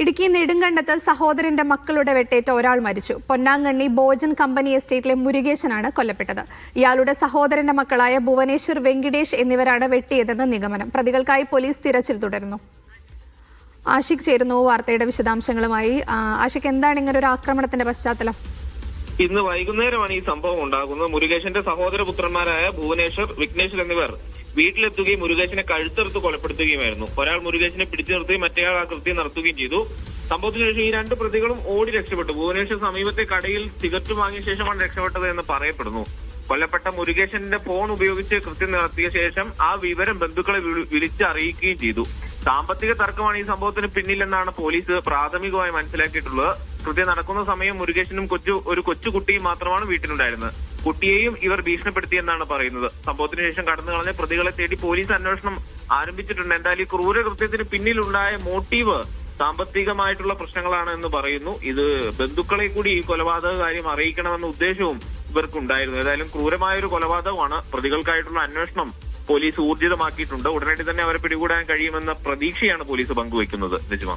ഇടുക്കി നെടുങ്കണ്ടത്ത് സഹോദരന്റെ മക്കളുടെ വെട്ടേറ്റ ഒരാൾ മരിച്ചു. പൊന്നാങ്കണ്ണി ബോജൻ കമ്പനി എസ്റ്റേറ്റിലെ മുരുകേശനാണ് കൊല്ലപ്പെട്ടത്. ഇയാളുടെ സഹോദരന്റെ മക്കളായ ഭുവനേശ്വർ വെങ്കിടേഷ് എന്നിവരാണ് വെട്ടിയതെന്ന് നിഗമനം. പ്രതികൾക്കായി പോലീസ് തിരച്ചിൽ തുടരുന്നു. ആഷിഖ് ചേരുന്നു വാർത്തയുടെ വിശദാംശങ്ങളുമായി. ആഷിഖ് എന്താണ് ഇങ്ങനെ ഒരു ആക്രമണത്തിന്റെ പശ്ചാത്തലം? ഇന്ന് വൈകുന്നേരമാണ് ഈ സംഭവം ഉണ്ടാകുന്നത്. മുരുകേശന്റെ സഹോദരപുത്രന്മാരായ ഭുവനേശ്വർ വിഘ്നേശ്വർ എന്നിവർ വീട്ടിലെത്തുകയും മുരുകേശനെ കഴുത്തെടുത്ത് കൊലപ്പെടുത്തുകയുമായിരുന്നു. ഒരാൾ മുരുകേശനെ പിടിച്ചു നിർത്തുകയും മറ്റേയാൾ ആ കൃത്യം നടത്തുകയും ചെയ്തു. സംഭവത്തിന് ശേഷം ഈ രണ്ട് പ്രതികളും ഓടി രക്ഷപ്പെട്ടു. ഭുവനേശ്വർ സമീപത്തെ കടയിൽ സിഗരറ്റ് വാങ്ങിയ ശേഷമാണ് രക്ഷപ്പെട്ടത് എന്ന് പറയപ്പെടുന്നു. കൊല്ലപ്പെട്ട മുരുകേശന്റെ ഫോൺ ഉപയോഗിച്ച് കൃത്യം നടത്തിയ ശേഷം ആ വിവരം ബന്ധുക്കളെ വിളിച്ചറിയിക്കുകയും ചെയ്തു. സാമ്പത്തിക തർക്കമാണ് ഈ സംഭവത്തിന് പിന്നിലെന്നാണ് പോലീസ് പ്രാഥമികമായി മനസ്സിലാക്കിയിട്ടുള്ളത്. കൃത്യം നടക്കുന്ന സമയം മുരുകേശനും കൊച്ചു ഒരു കൊച്ചുകുട്ടിയും മാത്രമാണ് വീട്ടിലുണ്ടായിരുന്നത്. കുട്ടിയെയും ഇവർ ഭീഷണിപ്പെടുത്തിയെന്നാണ് പറയുന്നത്. സംഭവത്തിന് ശേഷം കടന്നു കളഞ്ഞ പ്രതികളെ തേടി പോലീസ് അന്വേഷണം ആരംഭിച്ചിട്ടുണ്ട്. എന്തായാലും ഈ ക്രൂരകൃത്യത്തിന് പിന്നിലുണ്ടായ മോട്ടീവ് സാമ്പത്തികമായിട്ടുള്ള പ്രശ്നങ്ങളാണ് എന്ന് പറയുന്നു. ഇത് ബന്ധുക്കളെ കൂടി ഈ കൊലപാതക കാര്യം അറിയിക്കണമെന്ന ഉദ്ദേശവും ഇവർക്കുണ്ടായിരുന്നു. ഏതായാലും ക്രൂരമായ ഒരു കൊലപാതകമാണ്. പ്രതികൾക്കായിട്ടുള്ള അന്വേഷണം പോലീസ് ഊർജിതമാക്കിയിട്ടുണ്ട്. ഉടനടി തന്നെ അവരെ പിടികൂടാൻ കഴിയുമെന്ന പ്രതീക്ഷയാണ് പോലീസ് പങ്കുവയ്ക്കുന്നത്. രജുമ